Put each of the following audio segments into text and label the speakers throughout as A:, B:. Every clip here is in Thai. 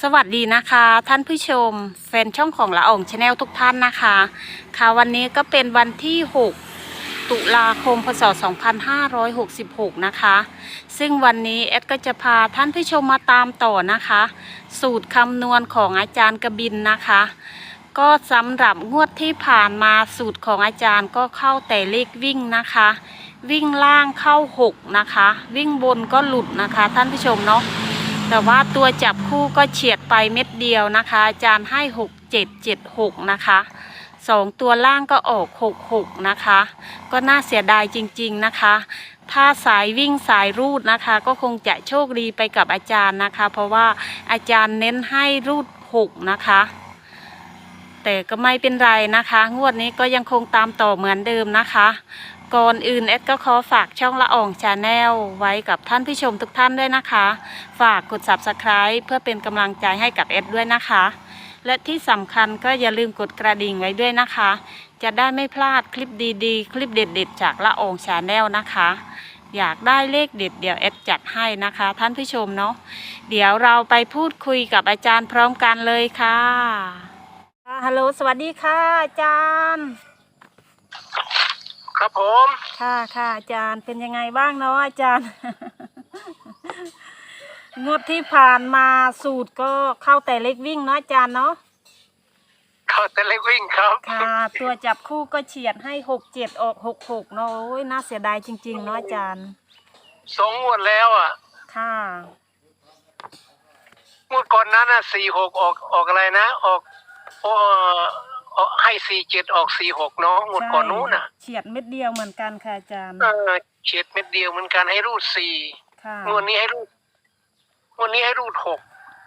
A: สวัสดีนะคะ ท่านผู้ชม แฟนช่องของละอองชาแนลทุกท่านนะคะ ค่ะวันนี้ก็เป็นวันที่ 6 ตุลาคมพศ 2566 นะคะ ซึ่งวันนี้แอดก็จะพาท่านผู้ชมมาตามต่อนะคะ สูตรคำนวณของอาจารย์กบินนะคะ ก็สำหรับงวดที่ผ่านมาสูตรของอาจารย์ก็เข้าแต่เลขวิ่งนะคะ วิ่งล่างเข้า 6 นะคะ วิ่งบนก็หลุดนะคะ ท่านผู้ชมเนาะ แต่ว่าตัวจับคู่ก็เฉียดไปเม็ดเดียวนะคะ อาจารย์ให้หกเจ็ดเจ็ดหกนะคะสองตัวล่างก็ออกหกหกนะคะ ก็น่าเสียดายจริงๆนะคะ ถ้าสายวิ่งสายรูดนะคะ ก็คงจะโชคดีไปกับอาจารย์นะคะ เพราะว่าอาจารย์เน้นให้รูดหกนะคะ แต่ก็ไม่เป็นไรนะคะ งวดนี้ก็ยังคงตามต่อเหมือนเดิมนะคะ ก่อนอื่นเอ็ดก็ขอฝากช่องละอองชาแนลไว้กับท่านผู้ชมทุกท่านด้วยนะคะ ฝากกด subscribe เพื่อเป็นกำลังใจให้กับเอ็ดด้วยนะคะ และที่สำคัญก็อย่าลืมกดกระดิ่งไว้ด้วยนะคะ จะได้ไม่พลาดคลิปดีๆ คลิปเด็ดๆ จากละอองชาแนลนะคะ อยากได้เลขเด็ดเดี๋ยวเอ็ดจัดให้นะคะ ท่านผู้ชมเนาะเดี๋ยวเราไปพูดคุยกับอาจารย์พร้อมกันเลยค่ะฮัลโหลสวัสดีค่ะอาจารย์
B: ครับผม
A: ค่ะค่ะอาจารย์เป็นยังไงบ้างเนาะอาจารย์ งวดที่ผ่านมาสูตรก็เข้าแต่เล็กวิ่งเนาะอาจารย์เนาะ
B: เขาจะเล็กวิ่งครับ
A: ค่ะ ตัวจับคู่ก็เฉียดให้หกเจ็ดออกหกหกเนาะโอ้ยน่าเสียดายจริงๆเนาะอาจารย์
B: สองงวดแล้วอะ
A: ค่ะ
B: งวดก่อนนั้นอะสี่หกออกออกอะไรนะ ออกเอ่อออก ให้สี่เจ็ดออกสี่หกเนาะงวดก่อนนู้นอะ
A: เฉียดเม็ดเดียวเหมือนกันค่ะอาจารย์
B: เออเฉียดเม็ดเดียวเหมือนกันให้รูดสี่
A: ค่ะ
B: งวดนี้ให้รูดงวดนี้ให้รูดหก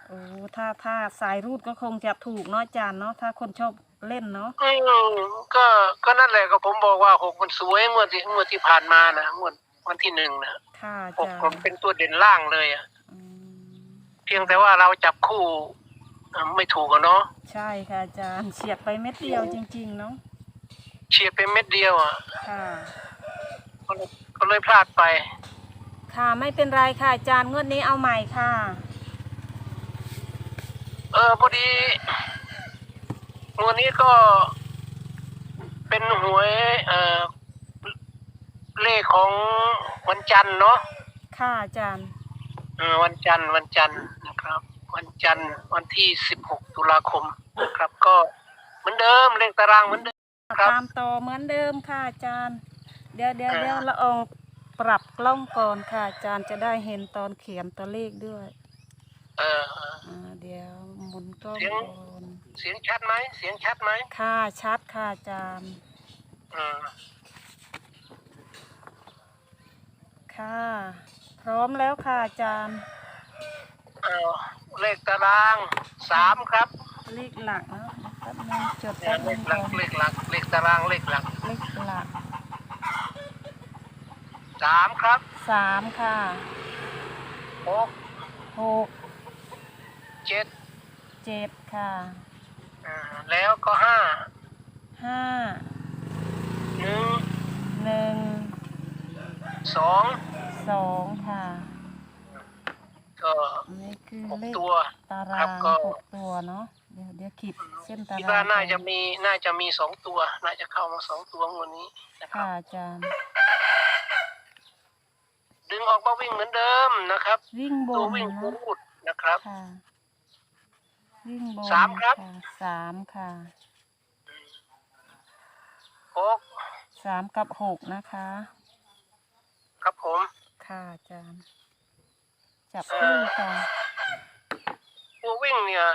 A: โอ้ถ้าถ้าสายรูดก็คงจะถูกเนาะอาจารย์เนาะถ้าคนชอบเล่นเนาะ
B: อืมก็ก็นั่นแหละก็ผมบอกว่าหกมันสวยงวดที่งวดที่ผ่านมานะงวดวันที่หนึ่งนะ
A: ค่ะอา
B: หก
A: จาร
B: ผม
A: ย์
B: เป็นตัวเด่นล่างเลยอะ
A: อืม
B: เพียงแต่ว่าเราจับคู่เอ่อ ไม่ถูกอะเนาะ
A: ใช่ค่ะอาจารย์เฉียดไปเม็ดเดียวจริง ๆ เนาะ
B: เฉียดไปเม็ดเดียวอะ
A: ค่ะ
B: ก็เลยก็เลยพลาดไป
A: ค่ะไม่เป็นไรค่ะอาจารย์งวดนี้เอาใหม่ค่ะ
B: เออพอดีงวดนี้ก็เป็นหวยเอ่อเลขของวันจันทร์เนาะ
A: ค่ะอาจารย์
B: เออวันจันทร์วันจันทร์นะครับ วันจันทร์วันที่สิบหกตุลาคมนะครับ ก็เหมือนเดิมเลขตารางเหมือนเดิมครับ
A: ตามต่อเหมือนเดิมค่ะอาจารย์ เดี๋ยวเดี๋ยว
B: อ่า
A: เดี๋ยวละอองปรับกล้องก่อนค่ะอาจารย์จะได้เห็นตอนเขียนตัวเลขด้วย
B: เออ
A: อ่าเดี๋ยวหมุนกล้อง
B: เสียง
A: ก่อน
B: เสียงชัดไหมเสียงชัดไหม
A: ค่ะชัดค่ะอาจารย์
B: อืม
A: ค่ะ พร้อมแล้วค่ะอาจารย์
B: เออเลขตารางสามครับ
A: เลขหลักเนาะแป๊บนึงจด
B: เนี่
A: แป๊
B: ย
A: บ
B: เล
A: นึ
B: ข
A: ง
B: ห
A: ก่
B: ลั
A: อกน
B: เลขหลักเลขตารางเลขหลัก
A: เลขหลัก
B: สามครับ
A: สามค่ะ
B: หก
A: หก
B: เจ็ด
A: เจ็ดค่ะ
B: อ่าแล้วก็ห้า
A: ห้า
B: หนึ่ง
A: หนึ่ง
B: สอง
A: สองค่ะ
B: ก็
A: อันนี่คือ
B: หก
A: เลข
B: ตัว
A: ตา
B: ครั
A: รา
B: บ
A: ง
B: ก็
A: หกตัวเนาะเดี๋ยวเดี๋ยวขีดเส้นตา
B: คิด
A: ราง
B: ว่าน่า
A: ก่อ
B: จะมีน่าจะมีสองตัว น่าจะเข้ามาสองตัวงวดนี้นะครั
A: ค่ะ
B: บ
A: อาจารย์
B: ดึงออกมาวิ่งเหมือนเดิมนะครับ
A: วิ่งบ
B: ตัวนวิ่ง
A: นะ
B: รูดนะครับ
A: ค่ะ วิ่งบน
B: สามครับะ
A: สามค่ะ
B: หก
A: สามกับหกนะคะ
B: ครับผม
A: ค่ะอาจารย์ จับคู่ค่ะ
B: ตัววิ่งเนี่ย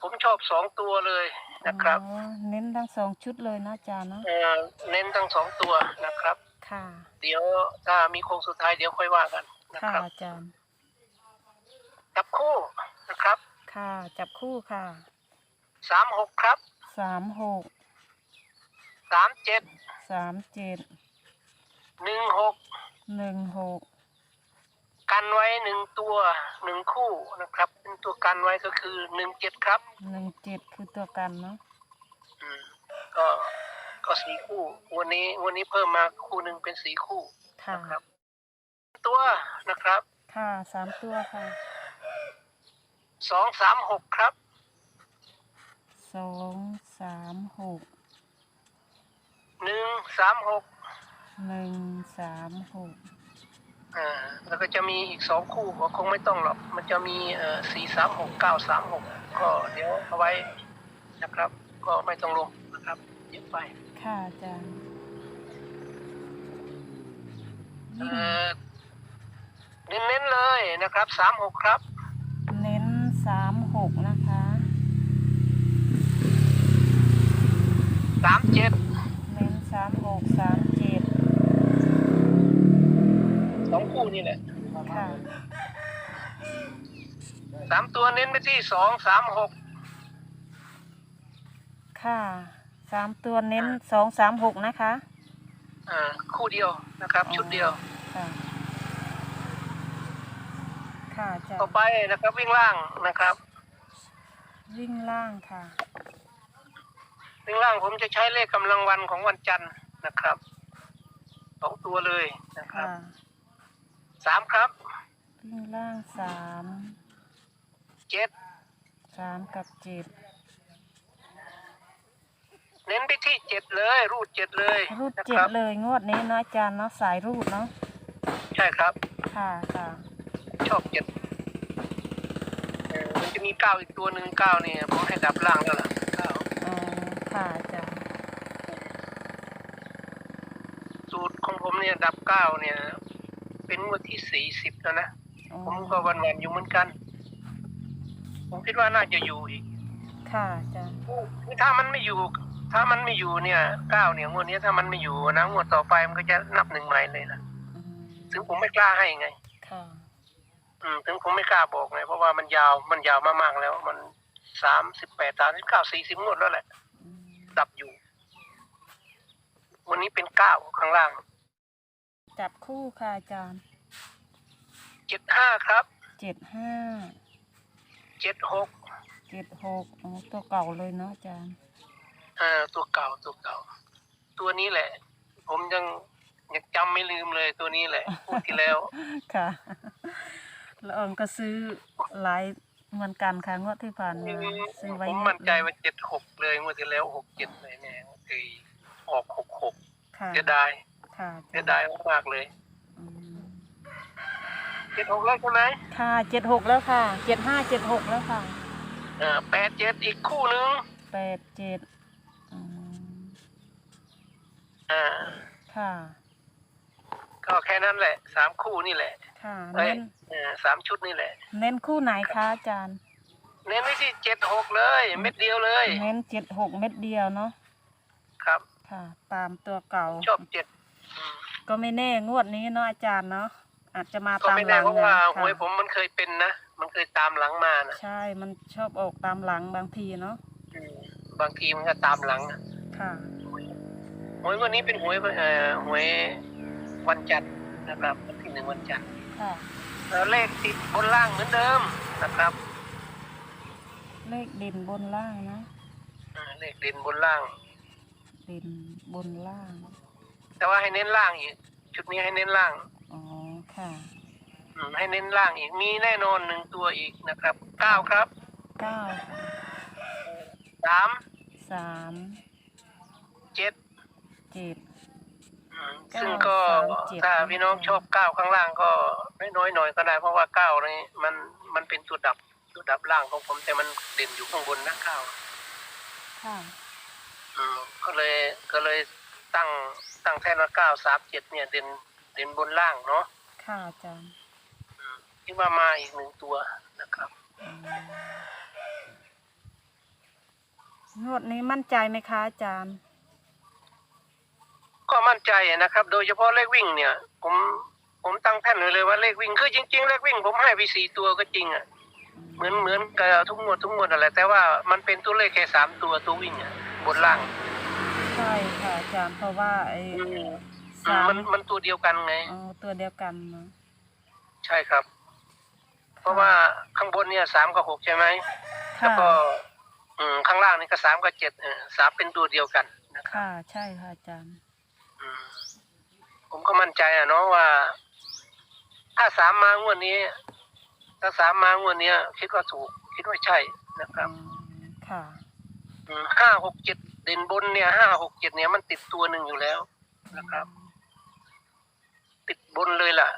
B: ผมชอบสองตัวเลยนะครับ
A: อ๋อเน้นทั้งสองชุดเลยนะอาจารย์เนาะ
B: เอ่อเน้นทั้งสองตัวนะครับ
A: ค่ะ
B: เดี๋ยวถ้ามีโค้งสุดท้ายเดี๋ยวค่อยว่ากันนะ
A: ค่ะ
B: ครับ
A: อาจารย์
B: จับคู่นะครับ
A: ค่ะ จับคู่ค่ะ
B: สามหกครับ
A: สามหก
B: สามเจ็ด
A: สามเจ็ด
B: หนึ่งหก
A: หนึ่งหก
B: กันไว้หนึ่งตัวหนึ่งคู่นะครับเป็นตัวกันไว้ก็คือหนึ่งเจ็ดครับ
A: หนึ่งเจ็ดคือตัวกันเนาะ
B: อืมก็ก็สีคู่วันนี้วันนี้เพิ่มมาคู่หนึ่งเป็นสีคู่
A: ค่ะ
B: นะครับ ตัวนะครับ
A: ค่ะสามตัวค่ะ
B: สองสามหกครับ
A: สองสามหก
B: หนึ่งสามหก
A: หนึ่งสามหก
B: อ่าแล้วก็จะมีอีกสองคู่ก็คงไม่ต้องหรอก มันจะมีเอ่อสี่สามหกเก้าสามหกก็เดี๋ยวเอาไว้นะครับ ก็ไม่ต้องลงนะครับเยอะไป
A: ค่ะอาจารย์
B: เอ่อเน้นๆเลยนะครับสามหกครับ
A: เน้นสามหกนะคะ
B: สามเจ็ด
A: เน้นสามหกสามเจ็ด
B: สองคู่ นี่แหละ
A: ค่ะ
B: สามตัวเน้นไปที่สองสามหก
A: ค่ะสามตัวเน้นสองสามหกนะคะ
B: อ่าคู่เดียวนะครับ ชุดเดียว
A: ค่ะค่ะอาจาร
B: ต่อ
A: ย์
B: ไปนะครับวิ่งล่างนะครับ
A: วิ่งล่างค่ะ
B: วิ่งล่างผมจะใช้เลขกำลังวันของวันจันทร์นะครับสองตัวเลยนะครับ
A: ค่ะ
B: สามครับ
A: วิ่งล่างสาม
B: เจ็ด
A: สามกับเจ็ด
B: เน้นไปที่เจ็ดเลย รูดเจ็ดเลย
A: รูด
B: นะ
A: เจ็
B: ค
A: ด
B: รับ
A: เลยงวดนี้เนาะอาจารย์เนาะสายรูดเนาะ
B: ใช่ครับ
A: ค่ะค่ะ
B: ชอบเจ็ดเออมันจะมีเก้าอีกตัวหนึ่งเก้าเนี่ยผมให้ดับล่างแล้วล่ะเก้า
A: อ๋อค่ะอาจารย์
B: สูตรของผมเนี่ยดับเก้าเนี่ย เป็นงวดที่สี่สิบแล้วนะ
A: อ๋อ
B: ผมก็วันวันๆอยู่เหมือนกัน ผมคิดว่าน่าจะอยู่อีก
A: ค่ะอาจารย์
B: คือถ้ามันไม่อยู่ ถ้ามันไม่อยู่เนี่ยเก้าเนี่ยงวดนี้ถ้ามันไม่อยู่นะงวดต่อไปมันก็จะนับหนึ่งใหม่เลยนะ
A: อืม
B: ถึงผมไม่กล้าให้ไง
A: ค่ะ
B: อืมถึงผมไม่กล้าบอกไงเพราะว่ามันยาวมันยาวมากๆแล้ว มันสามสิบแปดสามสิบเก้าสี่สิบงวดแล้วแหละ
A: อืม
B: ดับอยู่ วันนี้เป็นเก้าข้างล่าง
A: จับคู่ค่ะอาจารย์
B: เจ็ดห้าครับ
A: เจ็ดห้า
B: เจ็ดหก
A: เจ็ดหกอ๋อตัวเก่าเลยเนาะอาจารย์
B: อ่าตัวเก่าตัวเก่า ตัวนี้แหละ ผมยังยังจำไม่ลืมเลยตัวนี้แหละพูดที่แล้ว
A: ค่ะแล้วอองก็ซื้อหลายเหมือนกันค่ะงวดที่ผ่านมาซื้อไว้
B: ผม
A: เยอะ
B: มั่นใจ
A: เลย
B: ว่าเจ็ดหกเลยงวดที่แล้วหกเจ็ดเลยเนี่ยเคยออกหกหก
A: ค่ะ
B: เสียดาย
A: ค่ะ
B: เสียดายมากๆเลย
A: อืม
B: เจ็ดหกแล้วใช่ไหม
A: ค่ะเจ็ดหกแล้วค่ะเจ็ดห้าเจ็ดหกแล้วค่ะ
B: อ่าแปดเจ็ดอีกคู่นึง
A: แปดเจ็ดอืม
B: อ่า
A: ค่ะ
B: ก็แค่นั้นแหละสามคู่นี่แหละ
A: ค่ะ
B: เอ้ย
A: เน้น
B: เออสามชุดนี่แหละ
A: เน้นคู่ไหนคะอาจารย์
B: เน้นไว้ที่เจ็ดหกเลย เม็ดเดียวเลย
A: เน้นเจ็ดหกเม็ดเดียวเนาะ
B: ครับ
A: ค่ะ ตามตัวเก่า
B: ชอบเจ็ดอืม
A: ก็ไม่แน่งวดนี้เนาะอาจารย์เนาะอาจจะมา
B: ก็
A: ตาม
B: ไม่
A: ห
B: แน่
A: ลัง
B: เพราะว่า
A: นะ
B: หวย
A: ค่ะ
B: ผมมันเคยเป็นนะ มันเคยตามหลังมานะ
A: ใช่มันชอบออกตามหลังบางทีเนาะ
B: อืมบางทีมันก็ตามหลังอะ
A: ค่ะ
B: หวยวันนี้เป็นหวยเอ่อหวยวันจันทร์นะครับวันที่หนึ่งวันจันทร์
A: ค่ะ
B: แล้วเลขติดบนล่างเหมือนเดิมนะครับ
A: เลขเด่นบนล่างเนาะ
B: อ่าเลขเด่นบนล่าง
A: เด่นบนล่าง
B: แต่ว่าให้เน้นล่างอีก ชุดนี้ให้เน้นล่าง
A: อ๋อค่ะ
B: อืมให้เน้นล่างอีก มีแน่นอนหนึ่งตัวอีกนะครับเก้าครับ
A: เก้าค่ะ
B: สาม
A: สาม
B: เจ็ด
A: เจ็ด
B: อืม
A: เก้า
B: ซึ่งก็
A: สามเจ็ด
B: ถ้าพี่น้องชอบเก้าข้างล่างก็น้อยๆหน่อยก็ได้เพราะว่าเก้านี่มันมันเป็นตัวดับตัวดับล่างของผมแต่มันเด่นอยู่ข้างบนนะเก้า
A: ค่ะ
B: อืมก็เลยก็เลยตั้ง ตั้งแท่นว่าเก้าสามเจ็ดเนี่ย เด่นเด่นบนล่างเนาะ
A: ค่ะอาจารย์
B: อืมคิดว่ามาอีกหนึ่งตัวนะครับ
A: อืมงวดนี้มั่นใจไหมคะอาจารย์
B: ก็มั่นใจนะครับ โดยเฉพาะเลขวิ่งเนี่ย ผมผมตั้งแท่นไว้เลยว่าเลขวิ่งคือจริง ๆ เลขวิ่ง ผมให้ไปสี่ตัวก็จริงอะเหมือนเหมือนกับทุกงวดทุกงวดอะไรแต่ว่ามันเป็นตัวเลขแค่สามตัวตัววิ่งอะบนล่าง
A: ใช่ค่ะอาจารย์เพราะว่าไอ้
B: อืม
A: สาม
B: มันมันตัวเดียวกันไง
A: อ๋อตัวเดียวกันเนาะ
B: ใช่ครับ เพราะว่าข้างบนเนี่ยสามกับหกใช่ไหมแล้ว
A: ค่ะ
B: ก็อืมข้างล่างนี่ก็สามกับเจ็ดเออสามเป็นตัวเดียวกันนะครับ
A: ค่ะใช่ค่ะอาจารย์
B: อืมผมก็มั่นใจอะเนาะว่า ถ้าสามมางวดนี้ ถ้าสามมางวดเนี้ยคิดว่าถูก คิดคิดว่าใช่นะครับ
A: อืมค่ะ
B: ห้าหกเจ็ดเด่นบนเนี่ยห้าหกเจ็ดเนี่ยมันติดตัวหนึ่งอยู่แล้วนะครับ ติดบนเลยล่ะ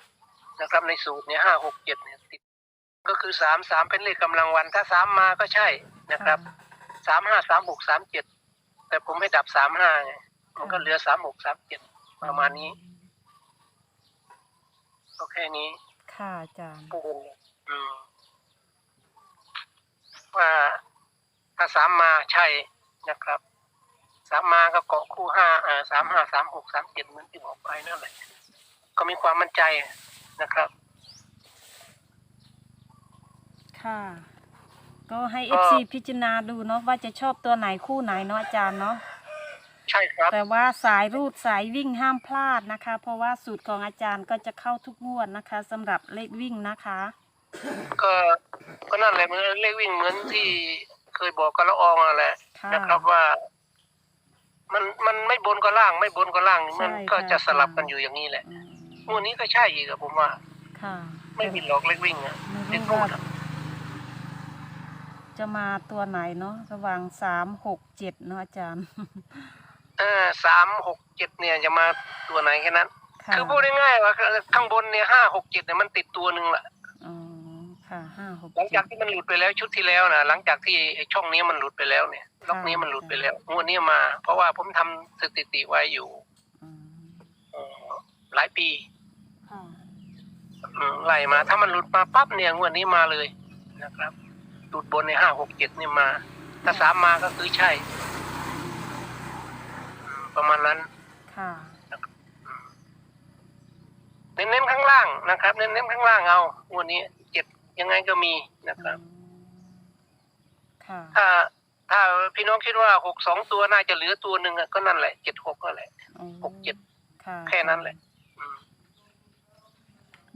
B: นะครับ ในสูตรเนี่ยห้าหกเจ็ดเนี่ยติด ก็คือสามสามเป็นเลขกำลังวัน ถ้าสามมาก็ใช่นะครับสามห้าสามหกสามเจ็ดแต่ผมให้ดับสามห้าไงมันก็เหลือสามหกสามเจ็ดประมาณนี้ก็แค่นี้
A: ค่ะอาจารย์
B: ปูนอืมว่าถ้าสามมาใช่นะครับ สามมาก็เกาะคู่ห้าอ่าสามห้าสามหกสามเจ็ดเหมือนที่บอกไปนั่นแหละก็มีความมั่นใจนะครับ
A: ค่ะ ก็ให้
B: ก็
A: FC พิจารณาดูเนาะว่าจะชอบตัวไหนคู่ไหนเนาะอาจารย์เนาะ
B: ใช่ครับ
A: แต่ว่าสายรูดสายวิ่งห้ามพลาดนะคะ เพราะว่าสูตรของอาจารย์ก็จะเข้าทุกงวดนะคะสำหรับเลขวิ่งนะคะ
B: ก็ก็นั่นแหละเหมือนเลขวิ่งเหมือนที่เคยบอกกับละอองนั่นแหละ
A: ค่ะ
B: นะครับว่า มันมันไม่บนก็ล่างไม่บนก็ล่างมัน
A: ใช่
B: ก็
A: ค่ะ
B: จะสลับกันอยู่อย่างนี้แหละ
A: อืม
B: งวดนี้ก็ใช่อีกอะผมว่า
A: ค่ะ
B: ไม่ผิดหรอกเลขวิ่งอะ
A: ไม่
B: เล
A: รู้
B: ขรู
A: ว่า
B: ดอะ
A: จะมาตัวไหนเนาะระหว่างสามหกเจ็ดเนาะอาจารย์
B: เออสามหกเจ็ดเนี่ยจะมาตัวไหนแค่นั้น
A: ค่ะ
B: คือพูดง่ายๆว่าข้างบนเนี่ยห้าหกเจ็ดเนี่ยมันติดตัวหนึ่งแหละ
A: อ๋อ ค่ะห้าหก
B: หลัง
A: เจ็
B: จาก
A: ด
B: ที่มันหลุดไปแล้วชุดที่แล้วนะหลังจากที่ไอ้ช่องนี้มันหลุดไปแล้วเนี่ยล็อกนี้มันหลุดไปแล้วงวดนี้มา เพราะว่าผมทำสถิติไว้อยู่
A: อืม
B: เอ่อหลายปี
A: ค่ะ
B: อืมไล่มา ถ้ามันหลุดมาปั๊บเนี่ยงวดนี้มาเลยนะครับหลุดบนในห้าหกเจ็ดนี่มา ถ้าสามมาก็คือใช่อืมประมาณนั้น
A: ค่ะ
B: เน้นๆข้างล่างนะครับ เน้นๆข้างล่างเอางวดนี้เจ็ด ยังไงก็มีนะครับ
A: ค่ะ
B: ถ้าถ้าพี่น้องคิดว่าหกสองตัวน่าจะเหลือตัวหนึ่งอะก็นั่นแหละเจ็ดหกนั่นแหละ
A: อ๋อ
B: หกเจ็ด
A: ค่ะ
B: แค่นั้นแหละ อืม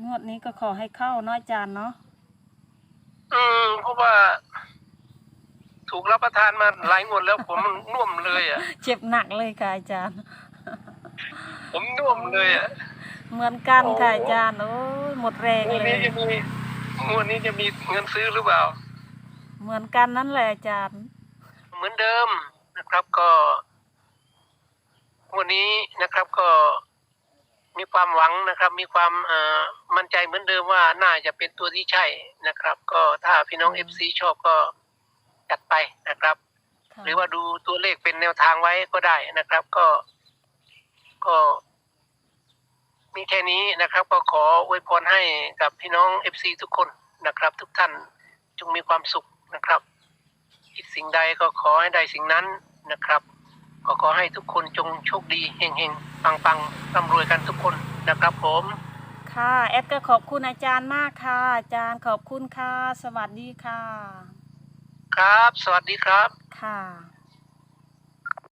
A: งวดนี้ก็ขอให้เข้าเนาะอาจารย์เนาะ
B: อืมเพราะว่า ถูกรับประทานมาหลายงวดแล้วผมมันน่วมเลยอะ
A: เจ็บหนักเลยค่ะอาจารย์
B: ผมน่วมเลยอะ
A: เหมือนกันค่ะ
B: โอ้
A: อาจารย์ โอ้ยหมดแรง
B: งวด
A: เล
B: นี้
A: ย
B: จะมี งวดนี้จะมีเงินซื้อหรือเปล่า
A: เหมือนกันนั่นแหละอาจารย์
B: เหมือนเดิมนะครับก็วันนี้นะครับก็มีความหวังนะครับ มีความเอ่อมั่นใจเหมือนเดิมว่าน่าจะเป็นตัวที่ใช่นะครับ ก็ถ้าพี่น้องเอฟซีชอบก็จัดไปนะครับ
A: ค่ะ
B: หรือว่าดูตัวเลขเป็นแนวทางไว้ก็ได้นะครับ ก็ก็ มีแค่นี้นะครับ ก็ขออวยพรให้กับพี่น้องเอฟซีทุกคนนะครับ ทุกท่านจงมีความสุขนะครับคิดสิ่งใดก็ขอให้ได้สิ่งนั้นนะครับ ก็ขอให้ทุกคนจงโชคดีเฮงเฮงปังปังร่ำรวยกันทุกคนนะครับผม
A: ค่ะแอดก็ขอบคุณอาจารย์มากค่ะ อาจารย์ขอบคุณค่ะ สวัสดีค่ะ
B: ครับ สวัสดีครับ
A: ค่ะ